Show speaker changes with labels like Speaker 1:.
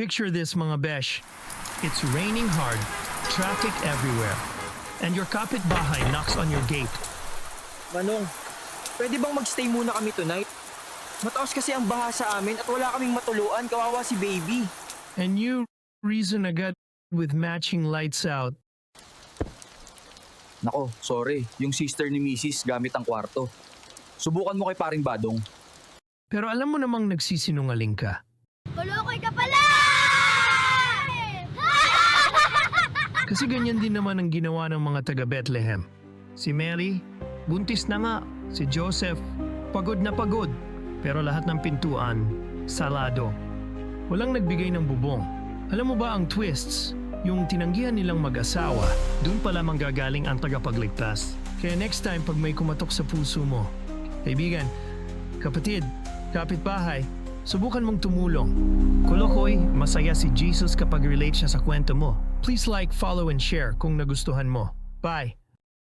Speaker 1: Picture this mga besh. It's raining hard, traffic everywhere, and your kapitbahay knocks on your gate.
Speaker 2: Manong, pwede bang magstay muna kami tonight? Mataos kasi ang baha sa amin at wala kaming matuluan, kawawa si baby.
Speaker 1: And you reason agad with matching lights out.
Speaker 3: Nako, sorry. Yung sister ni Mrs. gamit ang kwarto. Subukan mo kay paring Badong.
Speaker 1: Pero alam mo namang nagsisinungaling ka Kasi ganyan din naman ang ginawa ng mga taga Bethlehem. Si Mary, buntis na nga. Si Joseph, pagod na pagod. Pero lahat ng pintuan, salado. Walang nagbigay ng bubong. Alam mo ba ang twists? Yung tinanggihan nilang mag-asawa, dun pala manggagaling ang tagapagligtas. Kaya next time pag may kumatok sa puso mo, kaibigan, kapatid, kapitbahay, subukan mong tumulong. Kolokoy, masaya si Jesus kapag relate siya sa kwento mo. Please like, follow, and share kung nagustuhan mo. Bye!